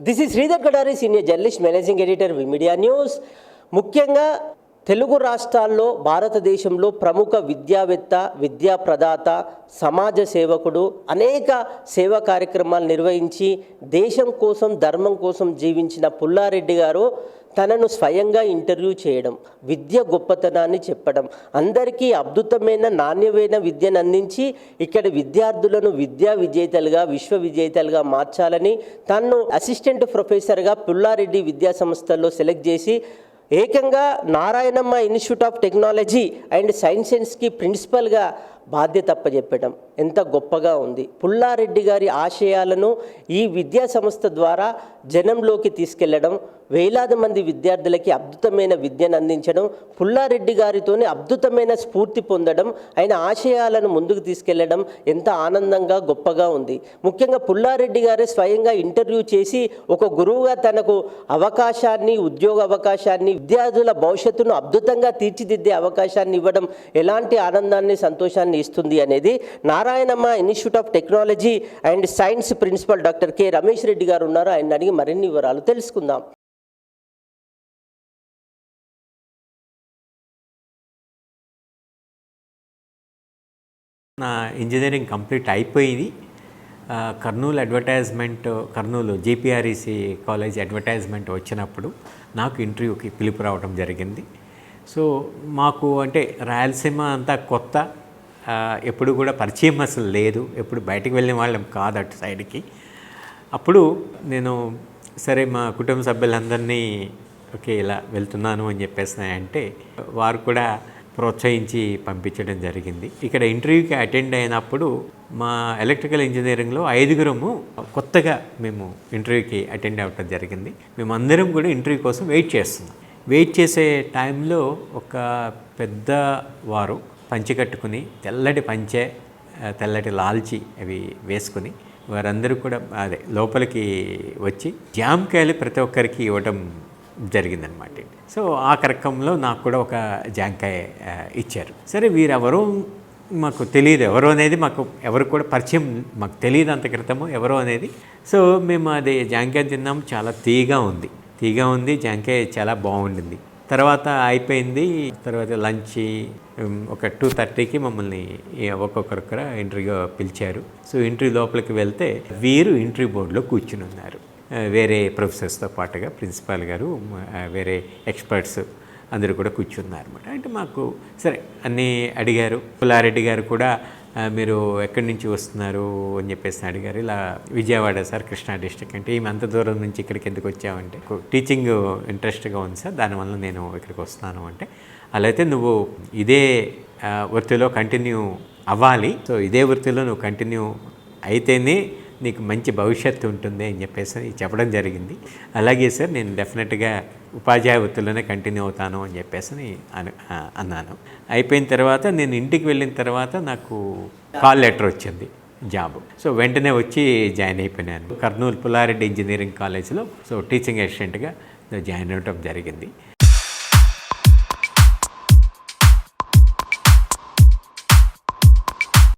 this is Sridhar Kadari senior journalist managing editor media news ముఖ్యంగా తెలుగు రాష్ట్రాల్లో భారతదేశంలో ప్రముఖ విద్యావేత్త విద్యా ప్రదాత సమాజ సేవకుడు అనేక సేవా కార్యక్రమాలు నిర్వహించి దేశం కోసం ధర్మం కోసం జీవించిన పుల్లారెడ్డి గారు తనను స్వయంగా ఇంటర్వ్యూ చేయడం విద్య గొప్పతనాన్ని చెప్పడం అందరికీ అద్భుతమైన నాణ్యమైన విద్యను అందించి ఇక్కడ విద్యార్థులను విద్యా విజేతలుగా విశ్వ విజేతలుగా మార్చాలని తను అసిస్టెంట్ ప్రొఫెసర్గా పుల్లారెడ్డి విద్యా సంస్థల్లో సెలెక్ట్ చేసి ఏకంగా Narayanamma institute of technology and సైన్సెస్కి ప్రిన్సిపల్గా బాధ్యత చెప్పడం ఎంత గొప్పగా ఉంది. పుల్లారెడ్డి గారి ఆశయాలను ఈ విద్యా సంస్థ ద్వారా జనంలోకి తీసుకెళ్ళడం వేలాది మంది విద్యార్థులకి అద్భుతమైన విద్యను అందించడం పుల్లారెడ్డి గారితోనే అద్భుతమైన స్ఫూర్తి పొందడం ఆయన ఆశయాలను ముందుకు తీసుకెళ్ళడం ఎంత ఆనందంగా గొప్పగా ఉంది. ముఖ్యంగా పుల్లారెడ్డి గారే స్వయంగా ఇంటర్వ్యూ చేసి ఒక గురువుగా తనకు అవకాశాన్ని ఉద్యోగ అవకాశాన్ని విద్యార్థుల భవిష్యత్తును అద్భుతంగా తీర్చిదిద్దే అవకాశాన్ని ఇవ్వడం ఎలాంటి ఆనందాన్ని సంతోషాన్ని ఇస్తుంది అనేది Narayanamma institute of technology and science principal doctor K Ramesh Reddy garu ఉన్నారు. ఆయన అడిగి మరిన్ని వివరాలు తెలుసుకుందాం. నా ఇంజనీరింగ్ కంప్లీట్ అయిపోయింది. Kurnool advertisement Kurnool JPREC college advertisement వచ్చినప్పుడు నాకు ఇంటర్వ్యూకి పిలుపు రావడం జరిగింది. సో మాకు అంటే రాయలసీమ అంతా కొత్త ఎప్పుడు కూడా పరిచయం అసలు లేదు. ఎప్పుడు బయటకు వెళ్ళిన వాళ్ళం కాదు అటు సైడ్కి. అప్పుడు నేను సరే మా కుటుంబ సభ్యులందరినీ ఓకే ఇలా వెళ్తున్నాను అని చెప్పేసి అంటే వారు కూడా ప్రోత్సహించి పంపించడం జరిగింది. ఇక్కడ ఇంటర్వ్యూకి అటెండ్ అయినప్పుడు మా ఎలక్ట్రికల్ ఇంజనీరింగ్లో ఐదుగురము కొత్తగా మేము ఇంటర్వ్యూకి అటెండ్ అవ్వటం జరిగింది. మేము అందరం కూడా ఇంటర్వ్యూ కోసం వెయిట్ చేస్తున్నాం. వెయిట్ చేసే టైంలో ఒక పెద్ద వారు పంచె కట్టుకుని తెల్లటి పంచె తెల్లటి లాల్చి అవి వేసుకుని వారందరూ కూడా అదే లోపలికి వచ్చి జామకాయలు ప్రతి ఒక్కరికి ఇవ్వడం జరిగిందనమాట సో ఆ కార్యక్రమంలో నాకు కూడా ఒక జాంకాయ ఇచ్చారు. సరే వీరెవరో మాకు తెలియదు. ఎవరు అనేది మాకు ఎవరు కూడా పరిచయం మాకు తెలియదు అంత క్రితము ఎవరు అనేది. సో మేము అది జాంకాయ తిన్నాము. చాలా తీగా ఉంది. తీగా ఉంది. జాంకాయ చాలా బాగుండింది. తర్వాత అయిపోయింది. తర్వాత లంచ్ ఒక టూ థర్టీకి మమ్మల్ని ఈ ఒక్కొక్కరొక్కర ఇంటర్వ్యూ పిలిచారు. సో ఇంటర్వ్యూ లోపలికి వెళ్తే వీరు ఇంటర్వ్యూ బోర్డులో కూర్చుని ఉన్నారు. వేరే ప్రొఫెసర్స్తో పాటుగా ప్రిన్సిపాల్ గారు వేరే ఎక్స్పర్ట్స్ అందరూ కూడా కూర్చున్నారు అనమాట అంటే మాకు సరే అన్నీ అడిగారు. పుల్లారెడ్డి గారు కూడా మీరు ఎక్కడి నుంచి వస్తున్నారు? అని చెప్పేసి అడిగారు. ఇలా విజయవాడ సార్ కృష్ణా డిస్ట్రిక్ట్ అంటే ఈమె అంత దూరం నుంచి ఇక్కడికి ఎందుకు వచ్చావంటే టీచింగ్ ఇంట్రెస్ట్గా ఉంది సార్ దానివల్ల నేను ఇక్కడికి వస్తున్నాను అంటే. అలా అయితే నువ్వు ఇదే వృత్తిలో కంటిన్యూ అవ్వాలి. సో ఇదే వృత్తిలో నువ్వు కంటిన్యూ అయితేనే నీకు మంచి భవిష్యత్తు ఉంటుంది అని చెప్పేసి చెప్పడం జరిగింది. అలాగే సార్ నేను డెఫినెట్గా ఉపాధ్యాయ వృత్తిలోనే కంటిన్యూ అవుతాను అని చెప్పేసి అను అన్నాను. అయిపోయిన తర్వాత నేను ఇంటికి వెళ్ళిన తర్వాత నాకు కాల్ లెటర్ వచ్చింది జాబ్. సో వెంటనే వచ్చి జాయిన్ అయిపోయినాను. కర్నూలు పుల్లారెడ్డి ఇంజనీరింగ్ కాలేజ్లో సో టీచింగ్ అసిస్టెంట్గా జాయిన్ అవ్వడం జరిగింది.